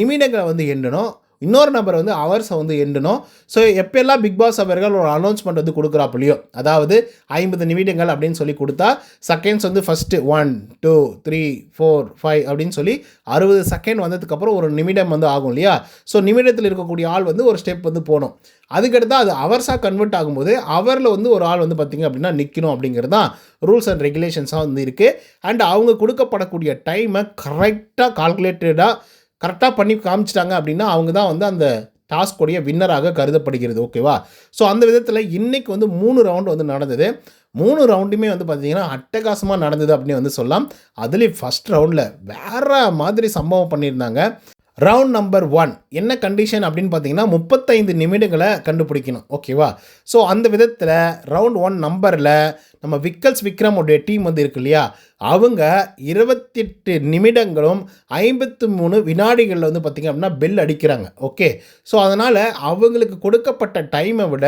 நிமிடங்களை வந்து எண்ணணும். இன்னொரு நபர் வந்து அவர்ஸை வந்து எண்டணும். ஸோ எப்போல்லாம் பிக் பாஸ் அவர்கள் ஒரு அனௌன்ஸ்மெண்ட் வந்து கொடுக்குறாப்புலையோ அதாவது ஐம்பது நிமிடங்கள் அப்படின்னு சொல்லி கொடுத்தா செகண்ட்ஸ் வந்து first one two three four five அப்படின்னு சொல்லி அறுபது செகண்ட் வந்ததுக்கப்புறம் ஒரு நிமிடம் வந்து ஆகும் இல்லையா? ஸோ நிமிடத்தில் இருக்கக்கூடிய ஆள் வந்து ஒரு ஸ்டெப் வந்து போகணும். அதுக்கடுத்து அது அவர்ஸாக கன்வெர்ட் ஆகும்போது அவரில் வந்து ஒரு ஆள் வந்து பார்த்திங்க அப்படின்னா நிற்கணும் அப்படிங்கிறது தான் ரூல்ஸ் அண்ட் ரெகுலேஷன்ஸாக வந்து இருக்குது அண்ட் அவங்க கொடுக்கப்படக்கூடிய டைமை கரெக்டாக கால்குலேட்டடாக கரெக்டாக பண்ணி காமிச்சிட்டாங்க அப்படின்னா அவங்க தான் வந்து அந்த டாஸ்கோடைய வின்னராக கருதப்படுகிறது ஓகேவா? ஸோ அந்த விதத்தில் இன்றைக்கு வந்து மூணு ரவுண்டு வந்து நடந்தது. மூணு ரவுண்டுமே வந்து பார்த்தீங்கன்னா அட்டகாசமாக நடந்தது அப்படின்னு வந்து சொல்லலாம். அதுலேயும் ஃபஸ்ட் ரவுண்டில் வேறு மாதிரி சம்பவம் பண்ணியிருந்தாங்க. ரவுண்ட் நம்பர் ஒன் என்ன கண்டிஷன் அப்படின்னு பார்த்தீங்கன்னா முப்பத்தைந்து நிமிடங்களை கண்டுபிடிக்கணும். ஓகேவா ஸோ அந்த விதத்தில் ரவுண்ட் ஒன் நம்பரில் நம்ம விக்கல்ஸ் விக்ரமுடைய டீம் வந்து இருக்கு இல்லையா? அவங்க இருபத்தெட்டு நிமிடங்களும் ஐம்பத்து மூணு வினாடிகளில் வந்து பார்த்திங்க அப்படின்னா பெல் அடிக்கிறாங்க. ஓகே ஸோ அதனால் அவங்களுக்கு கொடுக்கப்பட்ட டைமை விட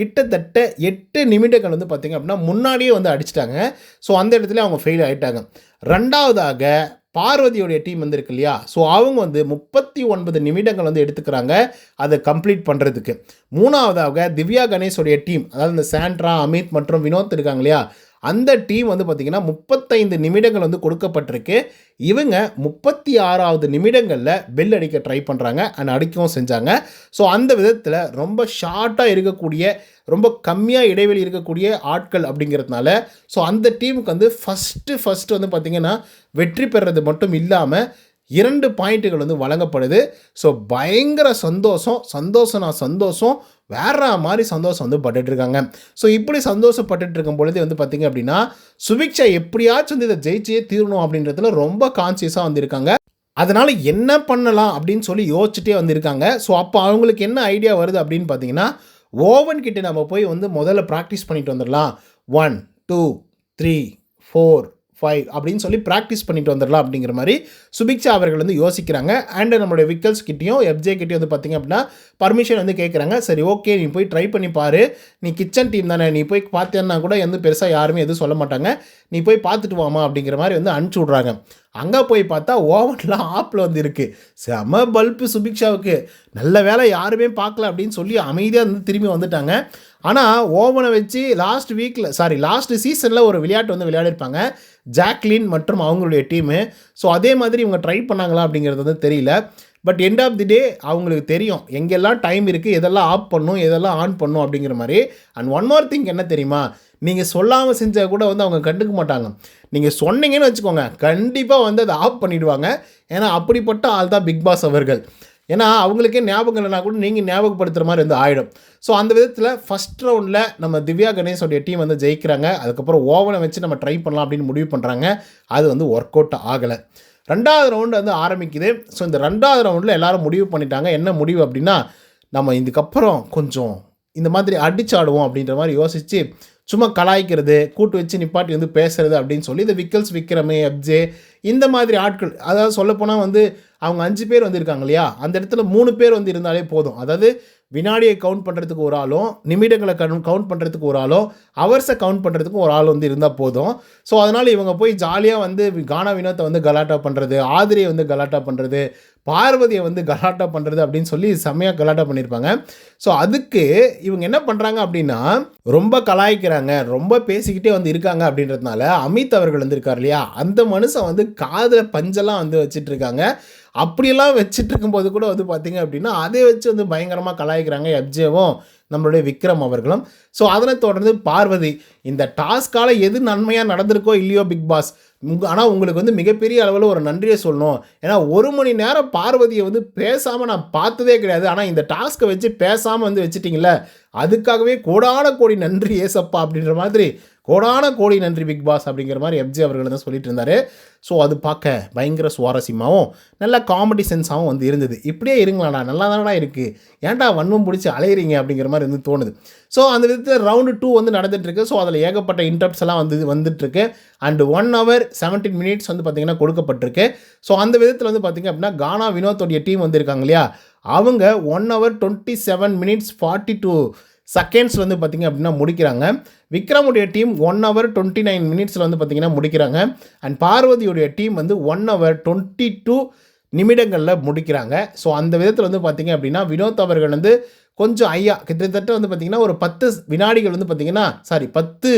கிட்டத்தட்ட எட்டு நிமிடங்கள் வந்து பார்த்திங்க அப்படின்னா முன்னாடியே வந்து அடிச்சிட்டாங்க. ஸோ அந்த இடத்துல அவங்க ஃபெயில் ஆகிட்டாங்க ரெண்டாவதாக பார்வதியோடைய டீம் வந்து இருக்கு இல்லையா? ஸோ அவங்க வந்து முப்பத்தி ஒன்பது நிமிடங்கள் வந்து எடுத்துக்கிறாங்க அதை கம்ப்ளீட் பண்ணுறதுக்கு மூணாவதாக திவ்யா கணேஷோடைய டீம் அதாவது இந்த சாண்ட்ரா அமித் மற்றும் வினோத் இருக்காங்க இல்லையா? அந்த டீம் வந்து பார்த்திங்கன்னா முப்பத்தைந்து நிமிடங்கள் வந்து கொடுக்கப்பட்டிருக்கு. இவங்க முப்பத்தி ஆறாவது நிமிடங்களில் பெல் அடிக்க ட்ரை பண்ணுறாங்க அண்ட் அடிக்கவும் செஞ்சாங்க. ஸோ அந்த விதத்தில் ரொம்ப ஷார்ட்டாக இருக்கக்கூடிய ரொம்ப கம்மியாக இடைவெளி இருக்கக்கூடிய ஆட்கள் அப்படிங்கிறதுனால ஸோ அந்த டீமுக்கு வந்து ஃபஸ்ட்டு ஃபஸ்ட்டு வந்து பார்த்திங்கன்னா வெற்றி பெறுறது மட்டும் இல்லாமல் இரண்டு பாயிண்ட்டுகள் வந்து வழங்கப்படுது. ஸோ பயங்கர சந்தோஷம் சந்தோஷம் நான் சந்தோஷம் வேற மாதிரி சந்தோஷம் வந்து பட்டுட்ருக்காங்க. ஸோ இப்படி சந்தோஷப்பட்டுட்டு இருக்கும் பொழுது வந்து பார்த்திங்க அப்படின்னா சுபிக்ஷா எப்படியாச்சும் வந்து இதை ஜெயிச்சே தீரணும் அப்படின்றதுல ரொம்ப கான்சியஸாக வந்திருக்காங்க. அதனால் என்ன பண்ணலாம் அப்படின்னு சொல்லி யோசிச்சுட்டே வந்திருக்காங்க. ஸோ அப்போ அவங்களுக்கு என்ன ஐடியா வருது அப்படின்னு பார்த்தீங்கன்னா ஓவன் கிட்டே நம்ம போய் வந்து முதல்ல ப்ராக்டிஸ் பண்ணிட்டு வந்துடலாம். One two three four five அப்படின்னு சொல்லி ப்ராக்டிஸ் பண்ணிட்டு வந்துடலாம் அப்படிங்கிற மாதிரி சுபிக்ஷா அவர்கள் வந்து யோசிக்கிறாங்க. அண்ட் நம்மளுடைய விக்கல்ஸ் கிட்டேயும் எஃப்ஜே கிட்டேயும் வந்து பார்த்திங்க அப்படின்னா பர்மிஷன் வந்து கேட்குறாங்க சரி ஓகே நீ போய் ட்ரை பண்ணி பாரு. நீ கிச்சன் டீம் தானே. நீ போய் பார்த்தேன்னா கூட எந்த பெருசாக யாருமே எதுவும் சொல்ல மாட்டாங்க. நீ போய் பார்த்துட்டு வாமா அப்படிங்கிற மாதிரி வந்து அனுப்பிச்சி விட்றாங்க. அங்கே போய் பார்த்தா ஓவன்லாம் ஆப்பில் வந்து இருக்குது செம பல்பு சுபிக்ஷாவுக்கு. நல்ல வேலை யாருமே பார்க்கல அப்படின்னு சொல்லி அமைதியாக வந்து திரும்பி வந்துட்டாங்க. ஆனால் ஓவனை வச்சு லாஸ்ட் வீக்கில் சாரி லாஸ்ட் சீசனில் ஒரு விளையாட்டு வந்து விளையாடிருப்பாங்க. ஜாக்லின் மற்றும் அவங்களுடைய டீமு ஸோ அதே மாதிரி இவங்க ட்ரை பண்ணாங்களா அப்படிங்கிறது வந்து தெரியல. But end of the day அவங்களுக்கு தெரியும். எங்கெல்லாம் டைம் இருக்குது எதெல்லாம் ஆஃப் பண்ணும் எதெல்லாம் ஆன் பண்ணும் அப்படிங்கிற மாதிரி. அண்ட் ஒன் மோர் திங் என்ன தெரியுமா? நீங்கள் சொல்லாமல் செஞ்சால் கூட வந்து அவங்க கண்டுக்க மாட்டாங்க. நீங்கள் சொன்னீங்கன்னு வச்சுக்கோங்க. கண்டிப்பாக வந்து அதை ஆஃப் பண்ணிவிடுவாங்க ஏன்னா அப்படிப்பட்ட ஆள் தான் பிக் பாஸ் அவர்கள். ஏன்னா அவங்களுக்கே ஞாபகம் இல்லைனா கூட நீங்கள் ஞாபகப்படுத்துகிற மாதிரி வந்து ஆகிடும் ஸோ அந்த விதத்தில் ஃபஸ்ட் ரவுண்டில் நம்ம திவ்யா கணேஷோடைய டீம் வந்து ஜெயிக்கிறாங்க. அதுக்கப்புறம் ஓவனை வச்சு நம்ம ட்ரை பண்ணலாம் அப்படின்னு முடிவு பண்ணுறாங்க அது வந்து ஒர்க் அவுட் ஆகலை. ரெண்டாவது ரவுண்டு வந்து ஆரம்பிக்குது. ஸோ இந்த ரெண்டாவது ரவுண்டில் எல்லோரும் முடிவு பண்ணிட்டாங்க. என்ன முடிவு அப்படின்னா நம்ம இதுக்கப்புறம் கொஞ்சம் இந்த மாதிரி அடிச்சாடுவோம் அப்படின்ற மாதிரி யோசித்து சும்மா கலாய்க்கிறது கூட்டு வச்சு நிப்பாட்டி வந்து பேசுறது அப்படின்னு சொல்லி இந்த விக்கல்ஸ் விக்ரமே எப்ஜே இந்த மாதிரி ஆட்கள் அதாவது சொல்லப்போனால் வந்து அவங்க அஞ்சு பேர் வந்து இருக்காங்க இல்லையா? அந்த இடத்துல மூணு பேர் வந்து இருந்தாலே போதும். அதாவது வினாடியை கவுண்ட் பண்ணுறதுக்கு ஒரு ஆளும் நிமிடங்களை கவுண்ட் கவுண்ட் பண்ணுறதுக்கு ஒரு ஆளும் அவர்ஸை கவுண்ட் பண்ணுறதுக்கும் ஒரு ஆள் வந்து இருந்தால் போதும். ஸோ அதனால் இவங்க போய் ஜாலியாக வந்து கானா வினோத்தை வந்து கலாட்டா பண்ணுறது ஆதிரியை வந்து கலாட்டா பண்ணுறது பார்வதியை வந்து கலாட்டா பண்ணுறது அப்படின்னு சொல்லி செம்மையாக கலாட்டா பண்ணியிருப்பாங்க ஸோ அதுக்கு இவங்க என்ன பண்ணுறாங்க அப்படின்னா ரொம்ப கலாய்க்கிறாங்க ரொம்ப பேசிக்கிட்டே வந்து இருக்காங்க அப்படின்றதுனால அமித் அவர்கள் வந்து இருக்கார் இல்லையா? அந்த மனுஷன் வந்து காதில் பஞ்செல்லாம் வந்து வச்சுட்டு இருக்காங்க. அப்படியெல்லாம் வச்சுட்டு இருக்கும்போது கூட வந்து பார்த்தீங்க அப்படின்னா அதை வச்சு வந்து பயங்கரமாக கலாய்க்கிறாங்க எப்ஜேவும் நம்மளுடைய விக்ரம் அவர்களும். ஸோ அதனை தொடர்ந்து பார்வதி இந்த டாஸ்க்கால் எது நன்மையாக நடந்திருக்கோ இல்லையோ பிக் பாஸ் உங்கள் ஆனால் உங்களுக்கு வந்து மிகப்பெரிய அளவில் ஒரு நன்றியை சொல்லணும். ஏன்னா ஒரு மணி நேரம் பார்வதியை வந்து பேசாமல் நான் பார்த்ததே கிடையாது. ஆனால் இந்த டாஸ்க்கை வச்சு பேசாமல் வந்து வச்சுட்டிங்கள அதுக்காகவே கோடான கோடி நன்றி ஏசப்பா அப்படின்ற மாதிரி கோடான கோடி நன்றி பிக் பாஸ் அப்படிங்கிற மாதிரி எஃப்ஜி அவர்கள் தான் சொல்லிட்டு இருந்தார். ஸோ அது பார்க்க பயங்கர சுவாரஸ்யமாகவும் நல்ல காமெடி சென்ஸாகவும் வந்து இருந்தது. இப்படியே இருங்களாடா நல்லா தானடா இருக்குது ஏன்டா வன்மம் பிடிச்சி அலையிறீங்க அப்படிங்கிற மாதிரி வந்து தோணுது. ஸோ அந்த விதத்தில் ரவுண்டு டூ வந்து நடந்துட்டுருக்கு ஸோ அதில் ஏகப்பட்ட இன்டர்ப்ஸ் எல்லாம் வந்து வந்துட்டுருக்கு and one hour seventeen minutes வந்து பார்த்திங்கன்னா கொடுக்கப்பட்டிருக்கு. ஸோ அந்த விதத்தில் வந்து பார்த்திங்க அப்படின்னா கானா வினோத்தோடைய டீம் வந்திருக்காங்க இல்லையா? அவங்க one hour twenty seven minutes forty two seconds வந்து பார்த்திங்க அப்படின்னா முடிக்கிறாங்க. விக்ரமுடைய team one hour twenty nine மினிட்ஸில் வந்து பார்த்திங்கன்னா முடிக்கிறாங்க. அண்ட் பார்வதியுடைய டீம் வந்து ஒன் ஹவர் டுவெண்ட்டி டூ நிமிடங்களில் முடிக்கிறாங்க. ஸோ அந்த விதத்தில் வந்து பார்த்திங்க அப்படின்னா வினோத் அவர்கள் வந்து கொஞ்சம் ஐயா கிட்டத்தட்ட வந்து பார்த்திங்கன்னா ஒரு பத்து வினாடிகள் வந்து பார்த்திங்கன்னா சாரி பத்து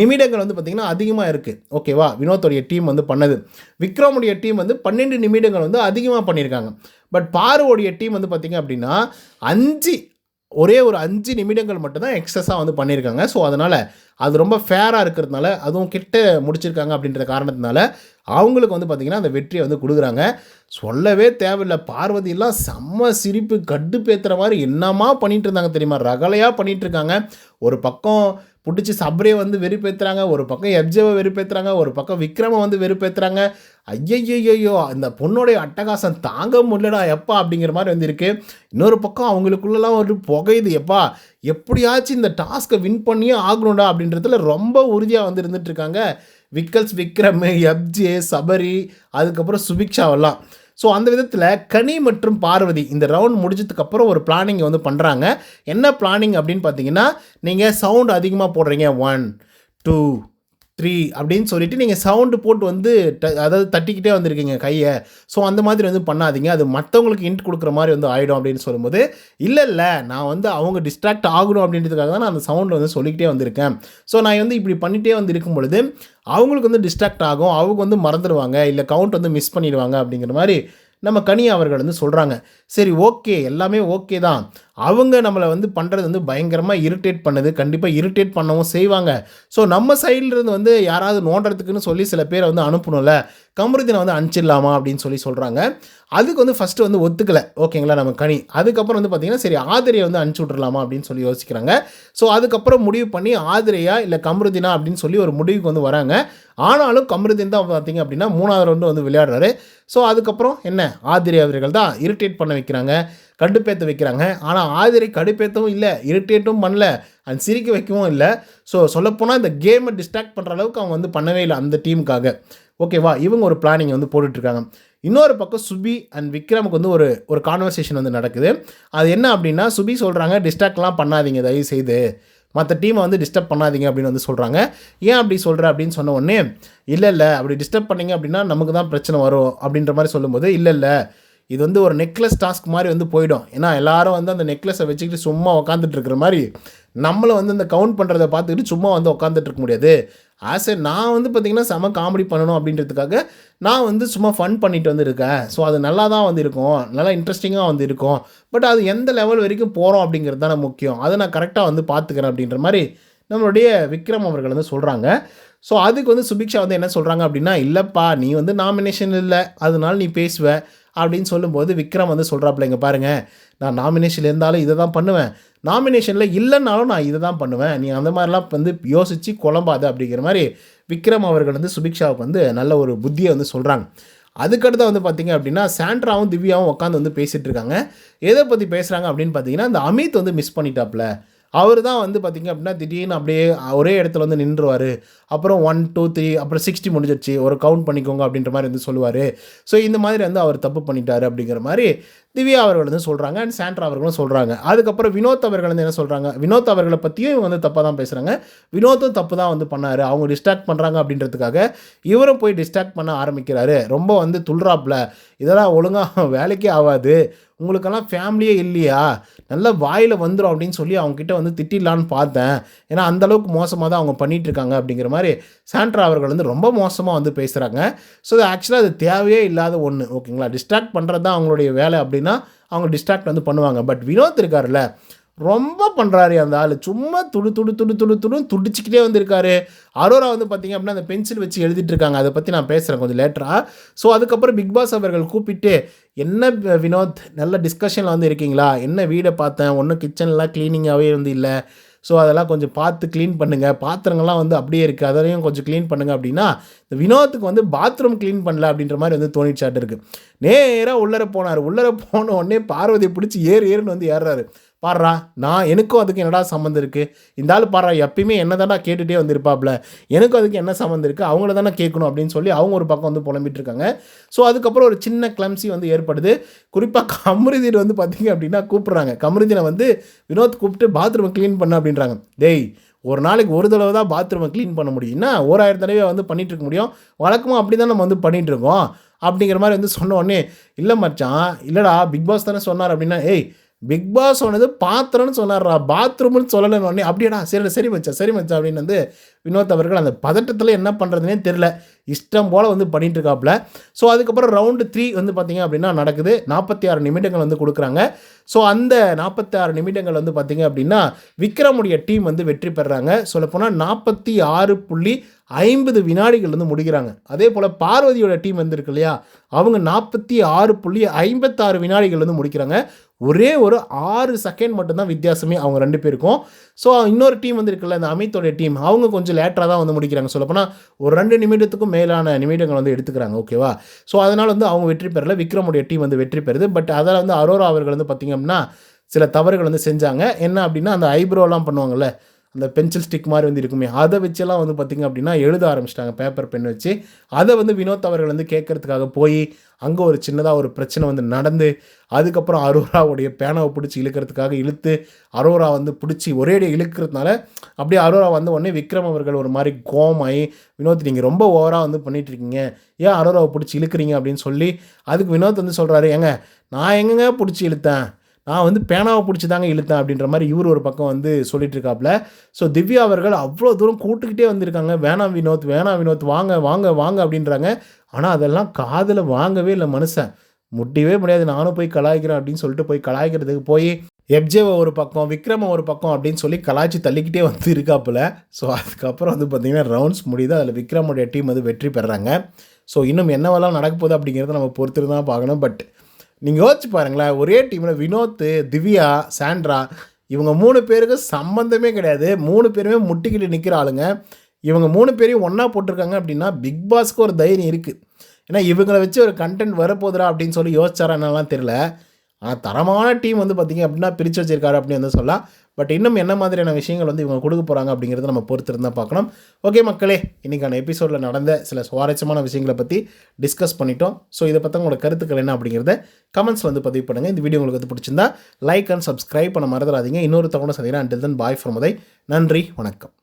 நிமிடங்கள் வந்து பார்த்திங்கன்னா அதிகமாக இருக்குது ஓகேவா வினோத்தோடைய டீம் வந்து பண்ணது. விக்ரமுடைய டீம் வந்து பன்னெண்டு நிமிடங்கள் வந்து அதிகமாக பண்ணியிருக்காங்க பட் பாருவோடைய டீம் வந்து பார்த்திங்க அப்படின்னா அஞ்சு ஒரே ஒரு அஞ்சு நிமிடங்கள் மட்டும்தான் எக்ஸஸாக வந்து பண்ணியிருக்காங்க. ஸோ அதனால் அது ரொம்ப ஃபேராக இருக்கிறதுனால அதுவும் கிட்ட முடிச்சிருக்காங்க அப்படின்ற காரணத்தினால அவங்களுக்கு வந்து பார்த்திங்கன்னா அந்த வெற்றியை வந்து கொடுக்குறாங்க. சொல்லவே தேவையில்லை பார்வதியெல்லாம் செம்ம சிரிப்பு கட்டு மாதிரி என்னமா பண்ணிகிட்டு இருந்தாங்க தெரியுமா? ரகலையாக பண்ணிகிட்டு இருக்காங்க. ஒரு பக்கம் பிடிச்சி சப்ரே வந்து வெறுப்பேற்றுறாங்க ஒரு பக்கம் எப்ஜேவை வெறுப்பேற்றுறாங்க ஒரு பக்கம் விக்ரமை வந்து வெறுப்பேற்றுறாங்க ஐயையோ இந்த பொண்ணுடைய அட்டகாசம் தாங்க முடியலடா எப்பா அப்படிங்கிற மாதிரி வந்து இருக்குது இன்னொரு பக்கம் அவங்களுக்குள்ளெல்லாம் ஒரு புகையுது எப்பா எப்படியாச்சும் இந்த டாஸ்க்கை வின் பண்ணியே ஆகணும்டா அப்படின்றதுல ரொம்ப உறுதியாக வந்து இருந்துட்டு இருக்காங்க. விக்கல்ஸ் விக்ரம் எப்ஜே சபரி அதுக்கப்புறம் சுபிக்ஷாவெல்லாம் ஸோ அந்த விதத்தில் கனி மற்றும் பார்வதி இந்த ரவுண்ட் முடிஞ்சதுக்கப்புறம் ஒரு பிளானிங்கை வந்து பண்ணுறாங்க என்ன பிளானிங் அப்படின்னு பார்த்தீங்கன்னா நீங்கள் சவுண்ட் அதிகமாக போடுறீங்க. ஒன் டூ த்ரீ அப்படின்னு சொல்லிட்டு நீங்கள் சவுண்டு போட்டு வந்து ட அதாவது தட்டிக்கிட்டே வந்திருக்கீங்க கையை. ஸோ அந்த மாதிரி வந்து பண்ணாதீங்க. அது மற்றவங்களுக்கு இன்ட் கொடுக்குற மாதிரி வந்து ஆகிடும் அப்படின்னு சொல்லும்போது இல்லை இல்லை நான் வந்து அவங்க டிஸ்ட்ராக்ட் ஆகணும் அப்படின்றதுக்காக தான் நான் அந்த சவுண்டை வந்து சொல்லிக்கிட்டே வந்திருக்கேன். ஸோ நான் வந்து இப்படி பண்ணிகிட்டே வந்து இருக்கும் பொழுது அவங்களுக்கு வந்து டிஸ்ட்ராக்ட் ஆகும். அவங்க வந்து மறந்துடுவாங்க. இல்லை கவுண்ட் வந்து மிஸ் பண்ணிடுவாங்க அப்படிங்கிற மாதிரி நம்ம கனி அவர்கள் வந்து சொல்கிறாங்க சரி ஓகே எல்லாமே ஓகே தான். அவங்க நம்மளை வந்து பண்ணுறது வந்து பயங்கரமாக இரிட்டேட் பண்ணுது. கண்டிப்பாக இரிட்டேட் பண்ணவும் செய்வாங்க. ஸோ நம்ம சைட்லேருந்து வந்து யாராவது நோண்டுறதுக்குன்னு சொல்லி சில பேரை வந்து அனுப்பணும்ல. கமருதீனை வந்து அனுப்பிச்சிடலாமா அப்படின்னு சொல்லி சொல்கிறாங்க அதுக்கு வந்து ஃபஸ்ட்டு வந்து ஒத்துக்கலை. ஓகேங்களா நம்ம கனி. அதுக்கப்புறம் வந்து பார்த்திங்கன்னா சரி ஆதிரியை வந்து அனுப்பிச்சி விட்றலாமா அப்படின்னு சொல்லி யோசிக்கிறாங்க. ஸோ அதுக்கப்புறம் முடிவு பண்ணி ஆதிரையா இல்லை கமருதினா அப்படின்னு சொல்லி ஒரு முடிவுக்கு வந்து வராங்க. ஆனாலும் கமருதீன் தான் பார்த்திங்க அப்படின்னா மூணாவது ரவுண்டு வந்து விளையாடுறாரு. ஸோ அதுக்கப்புறம் என்ன? ஆதிரி அவர்கள் தான் இரிட்டேட் பண்ண வைக்கிறாங்க. கடுப்பேற்ற வைக்கிறாங்க. ஆனால் ஆதிரை கடுப்பேற்றவும் இல்லை இரிட்டேட்டும் பண்ணல அண்ட் சிரிக்க வைக்கவும் இல்லை. ஸோ சொல்லப்போனால் இந்த கேமை டிஸ்ட்ராக்ட் பண்ணுற அளவுக்கு அவங்க வந்து பண்ணவே இல்லை அந்த டீமுக்காக ஓகேவா இவங்க ஒரு பிளானிங் வந்து போட்டுட்ருக்காங்க. இன்னொரு பக்கம் சுபி அண்ட் விக்ரமுக்கு வந்து ஒரு ஒரு கான்வர்சேஷன் வந்து நடக்குது. அது என்ன அப்படின்னா சுபி சொல்கிறாங்க டிஸ்ட்ராக்ட்லாம் பண்ணாதீங்க தயவு செய்து. மற்ற டீமை வந்து டிஸ்டர்ப் பண்ணாதீங்க அப்படின்னு வந்து சொல்கிறாங்க ஏன் அப்படி சொல்கிற அப்படின்னு சொன்ன உடனே இல்லை இல்லை அப்படி டிஸ்டர்ப் பண்ணீங்க அப்படின்னா நமக்கு தான் பிரச்சனை வரும் அப்படின்ற மாதிரி சொல்லும்போது இல்லை இல்லை இது வந்து ஒரு நெக்லஸ் டாஸ்க் மாதிரி வந்து போயிடும். ஏன்னா எல்லாரும் வந்து அந்த நெக்லஸை வச்சுக்கிட்டு சும்மா உக்காந்துட்டு இருக்கிற மாதிரி நம்மளை வந்து இந்த கவுண்ட் பண்ணுறதை பார்த்துக்கிட்டு சும்மா வந்து உட்காந்துட்டு இருக்க முடியாது. ஆஸ் எ நான் வந்து பார்த்திங்கன்னா செம காமெடி பண்ணணும் அப்படின்றதுக்காக நான் வந்து சும்மா ஃபன் பண்ணிட்டு வந்து இருக்கேன். ஸோ அது நல்லா தான் வந்து இருக்கும். நல்லா இன்ட்ரெஸ்டிங்காக வந்து இருக்கும். பட் அது எந்த லெவல் வரைக்கும் போகிறோம் அப்படிங்கிறது தானே முக்கியம். அதை நான் கரெக்டாக வந்து பார்த்துக்கிறேன் அப்படின்ற மாதிரி நம்மளுடைய விக்ரம் அவர்கள் வந்து சொல்கிறாங்க ஸோ அதுக்கு வந்து சுபிக்ஷா வந்து என்ன சொல்கிறாங்க அப்படின்னா இல்லைப்பா நீ வந்து நாமினேஷன் இல்லை. அதனால நீ பேசுவ. அப்படின்னு சொல்லும்போது விக்ரம் வந்து சொல்கிறாப்புல இங்கே பாருங்கள் நான் நாமினேஷனில் இருந்தாலும் இதை தான் பண்ணுவேன். நாமினேஷனில் இல்லைன்னாலும் நான் இதை தான் பண்ணுவேன். நீ அந்த மாதிரிலாம் வந்து யோசித்து குழம்பாது அப்படிங்கிற மாதிரி விக்ரம் அவர்கள் வந்து சுபிக்ஷாவுக்கு வந்து நல்ல ஒரு புத்தியை வந்து சொல்கிறாங்க அதுக்கடுத்து வந்து பார்த்திங்க அப்படின்னா சாண்ட்ராவும் திவ்யாவும் உட்காந்து வந்து பேசிகிட்டு இருக்காங்க. எதை பற்றி பேசுகிறாங்க அப்படின்னு பார்த்தீங்கன்னா இந்த அமித் வந்து மிஸ் பண்ணிட்டாப்ல அவர் தான் வந்து பார்த்திங்க அப்படின்னா திடீர்னு அப்படியே ஒரே இடத்துல வந்து நின்றுவார். அப்புறம் ஒன் டூ த்ரீ அப்புறம் சிக்ஸ்டி முடிஞ்சிருச்சு. ஒரு கவுண்ட் பண்ணிக்கோங்க அப்படின்ற மாதிரி வந்து சொல்லுவார். ஸோ இந்த மாதிரி வந்து அவர் தப்பு பண்ணிட்டாரு அப்படிங்கிற மாதிரி திவ்யா அவர்கள் வந்து சொல்கிறாங்க அண்ட் சாண்ட்ரா அவர்களும் சொல்கிறாங்க அதுக்கப்புறம் வினோத் அவர்கள் வந்து என்ன சொல்கிறாங்க வினோத் அவர்களை பற்றியும் இவங்க வந்து தப்பாக தான் பேசுகிறாங்க வினோத்தும் தப்பு தான் வந்து பண்ணார். அவங்க டிஸ்ட்ராக்ட் பண்ணுறாங்க அப்படின்றதுக்காக இவரும் போய் டிஸ்ட்ராக்ட் பண்ண ஆரம்பிக்கிறாரு. ரொம்ப வந்து துள்றாப்புல இதெல்லாம் ஒழுங்காக வேலைக்கே ஆகாது. உங்களுக்கெல்லாம் ஃபேமிலியே இல்லையா? நல்ல வாயில் வந்துடும் அப்படின்னு சொல்லி அவங்கக்கிட்ட வந்து திட்டிடலான்னு பார்த்தேன். ஏன்னா அந்தளவுக்கு மோசமாக தான் அவங்க பண்ணிகிட்டு இருக்காங்க அப்படிங்கிற மாதிரி சாண்ட்ரா அவர்கள் வந்து ரொம்ப மோசமாக வந்து பேசுகிறாங்க ஸோ அது ஆக்சுவலாக அது தேவையே இல்லாத ஒன்று ஓகேங்களா? டிஸ்ட்ராக்ட் பண்ணுறது தான் அவங்களுடைய வேலை அப்படின்னு அவங்க டிஸ்ட்ராக்ட் வந்து பண்ணுவாங்க. பட் வினோத் இருக்கார்ல ரொம்ப பண்ணுறாரு அந்த ஆள். சும்மா துடு துடு துடு துடு துடுன்னு துடிச்சிக்கிட்டே வந்திருக்காரு. அரோரா வந்து பார்த்திங்க அப்படின்னா அந்த பென்சில் வச்சு எழுதிட்டு இருக்காங்க அதை பற்றி நான் பேசுகிறேன் கொஞ்சம் லேட்டராக ஸோ அதுக்கப்புறம் பிக் பாஸ் அவர்கள் கூப்பிட்டு என்ன வினோத் நல்ல டிஸ்கஷனில் வந்து இருக்கீங்களா? என்ன வீடை பார்த்தேன்? ஒன்றும் கிச்சன்லாம் க்ளீனிங்காகவே வந்து இல்லை. ஸோ அதெல்லாம் கொஞ்சம் பார்த்து க்ளீன் பண்ணுங்கள் பாத்திரங்கள்லாம் வந்து அப்படியே இருக்குது அதையும் கொஞ்சம் க்ளீன் பண்ணுங்கள் அப்படின்னா இந்த வினோத்துக்கு வந்து பாத்ரூம் க்ளீன் பண்ணல அப்படின்ற மாதிரி வந்து தோணிச்சாட்டு இருக்குது நேராக உள்ளர போனார். உள்ளர போன உடனே பார்வதியை பிடிச்சி ஏறு ஏறுன்னு வந்து ஏறுறாரு. பாடுறா. நான் எனக்கும் அதுக்கு என்னடா சம்மந்தம் இருக்குது இந்த ஆள் பாடுறா எப்பயுமே என்ன தானே கேட்டுகிட்டே வந்திருப்பாப்ல. எனக்கும் அதுக்கு என்ன சம்மந்தம் இருக்குது அவங்கள தானே கேட்கணும் அப்படின்னு சொல்லி அவங்க ஒரு பக்கம் வந்து புலம்பிட்டு இருக்காங்க. ஸோ அதுக்கப்புறம் ஒரு சின்ன கிளம்சி வந்து ஏற்படுது. குறிப்பாக கமருதீன் வந்து பார்த்தீங்க அப்படின்னா கூப்பிட்றாங்க. கமருதீனை வந்து வினோத் கூப்பிட்டு பாத்ரூமை க்ளீன் பண்ண அப்படின்றாங்க. டேய் ஒரு நாளைக்கு ஒரு தடவை தான் பாத்ரூமை க்ளீன் பண்ண முடியும்னா ஓராயிரம் தடவை வந்து பண்ணிகிட்டு இருக்க முடியும்? வழக்கமாக அப்படி தான் நம்ம வந்து பண்ணிகிட்டு இருக்கோம். அப்படிங்கிற மாதிரி வந்து சொன்ன உடனே இல்லை மச்சான் இல்லைடா பிக் பாஸ் தானே சொன்னார் அப்படின்னா ஏய் பிக் பாஸ் சொன்னது பாத்திரம்னு சொன்னார்ரா பாத்ரூம்னு சொல்லலைன்னு உடனே அப்படியாடா சரி சரி மச்சா சரி மச்சா அப்படின்னு வந்து வினோத் அவர்கள் அந்த பதட்டத்தில் என்ன பண்ணுறதுனே தெரில இஷ்டம் போல் வந்து பண்ணிட்டு இருக்காப்புல ஸோ அதுக்கப்புறம் ரவுண்டு த்ரீ வந்து பார்த்தீங்க அப்படின்னா நடக்குது. நாற்பத்தி ஆறு நிமிடங்கள் வந்து கொடுக்குறாங்க. ஸோ அந்த நாற்பத்தி ஆறு நிமிடங்கள் வந்து பார்த்தீங்க அப்படின்னா விக்ரமுடைய டீம் வந்து வெற்றி பெறுறாங்க சொல்லப்போனால் நாற்பத்தி ஆறு புள்ளி ஐம்பது வினாடிகள் வந்து முடிக்கிறாங்க. அதே போல் பார்வதியோட டீம் வந்து இருக்கு இல்லையா? அவங்க நாற்பத்தி ஆறு புள்ளி ஐம்பத்தாறு வினாடிகள் வந்து முடிக்கிறாங்க. ஒரே ஒரு ஆறு செகண்ட் மட்டும்தான் வித்தியாசமே அவங்க ரெண்டு பேருக்கும். ஸோ இன்னொரு டீம் வந்து இருக்குல்ல இந்த அமித்தோடைய டீம் அவங்க கொஞ்சம் லேட்டராக தான் வந்து முடிக்கிறாங்க. சொல்லப்போனால் ஒரு ரெண்டு நிமிடத்துக்கும் மேலான நிமிடங்கள் வந்து எடுத்துக்கிறாங்க ஓகேவா ஸோ அதனால் வந்து அவங்க வெற்றி பெறல. விக்ரமுடைய டீம் வந்து வெற்றி பெறுது. பட் அதில் வந்து அரோரா அவர்கள் வந்து பார்த்திங்க அப்படின்னா சில தவறுகள் வந்து செஞ்சாங்க. என்ன அப்படின்னா அந்த ஐப்ரோலாம் பண்ணுவாங்கல்ல அந்த பென்சில் ஸ்டிக் மாதிரி வந்து இருக்குமே அதை வச்செல்லாம் வந்து பார்த்திங்க அப்படின்னா எழுத ஆரம்பிச்சிட்டாங்க பேப்பர் பென் வச்சு. அதை வந்து வினோத் அவர்கள் வந்து கேட்கறதுக்காக போய் அங்கே ஒரு சின்னதாக ஒரு பிரச்சனை வந்து நடந்து அதுக்கப்புறம் அரோராவுடைய பேனாவை பிடிச்சி இழுக்கிறதுக்காக இழுத்து அரோரா வந்து பிடிச்சி ஒரேடியே இழுக்கிறதுனால அப்படியே அரோரா வந்து உடனே விக்ரம் அவர்கள் ஒரு மாதிரி கோமாயி வினோத் நீங்கள் ரொம்ப ஓவராக வந்து பண்ணிகிட்ருக்கீங்க இருக்கீங்க ஏன் அரோராவை பிடிச்சி இழுக்கிறீங்க? அப்படின்னு சொல்லி அதுக்கு வினோத் வந்து சொல்கிறாரு ஏங்க நான் எங்கங்க பிடிச்சி இழுத்தேன்? நான் வந்து பேனாவை பிடிச்சி தாங்க இழுத்தேன் அப்படின்ற மாதிரி இவர் ஒரு பக்கம் வந்து சொல்லிட்டு இருக்காப்புல ஸோ திவ்யா அவர்கள் அவ்வளோ தூரம் கூட்டுக்கிட்டே வந்திருக்காங்க. வேணாம் வினோத் வேணாம் வினோத் வாங்க வாங்க வாங்க அப்படின்றாங்க. ஆனால் அதெல்லாம் காதில் வாங்கவே இல்லை மனுஷன். முடியவே முடியாது. நானும் போய் கலாய்க்கிறேன் அப்படின்னு சொல்லிட்டு போய் கலாய்க்கிறதுக்கு போய் எப்ஜேவை ஒரு பக்கம் விக்ரம ஒரு பக்கம் அப்படின்னு சொல்லி கலாய்ச்சி தள்ளிக்கிட்டே வந்து இருக்காப்புல ஸோ அதுக்கப்புறம் வந்து பார்த்திங்கன்னா ரவுண்ட்ஸ் முடியுது. அதில் விக்ரமுடைய டீம் வந்து வெற்றி பெறாங்க. ஸோ இன்னும் என்னவெல்லாம் நடக்க போகுது அப்படிங்கிறத நம்ம பொறுத்து தான் பார்க்கணும். பட் நீங்கள் யோசிச்சு பாருங்களேன் ஒரே டீமில் வினோத் திவ்யா சாண்ட்ரா இவங்க மூணு பேருக்கு சம்மந்தமே கிடையாது. மூணு பேருமே முட்டிக்கிட்டு நிற்கிற ஆளுங்க. இவங்க மூணு பேரையும் ஒன்றா போட்டிருக்காங்க அப்படின்னா பிக் பாஸ்க்கு ஒரு தைரியம் இருக்குது ஏன்னா இவங்களை வச்சு ஒரு கண்டென்ட் வரப்போகுதுரா அப்படின்னு சொல்லி யோசிச்சாரா என்னெல்லாம் தெரில ஆனால் தரமான டீம் வந்து பார்த்திங்க அப்படின்னா பிரித்து வச்சிருக்காரு அப்படின்னு வந்து சொல்லலாம். பட் இன்னும் என்ன மாதிரியான விஷயங்கள் வந்து இவங்க கொடுக்க போகிறாங்க அப்படிங்கிறத நம்ம பொறுத்து இருந்தால் பார்க்கணும். ஓகே மக்களே இன்றைக்கான எபிசோடில் நடந்த சில சுவாரஸ்யமான விஷயங்களை பற்றி டிஸ்கஸ் பண்ணிட்டோம். ஸோ இதை பற்றி உங்களோட கருத்துக்கள் என்ன அப்படிங்கிறத கமெண்ட்ஸ் வந்து பதிவு பண்ணுங்கள் இந்த வீடியோ உங்களுக்கு வந்து பிடிச்சிருந்தா லைக் அண்ட் சப்ஸ்கிரைப் பண்ண மறந்துடாதீங்க. இன்னொரு தகவல் சந்திக்கிறேன். Until then bye from Uday நன்றி வணக்கம்.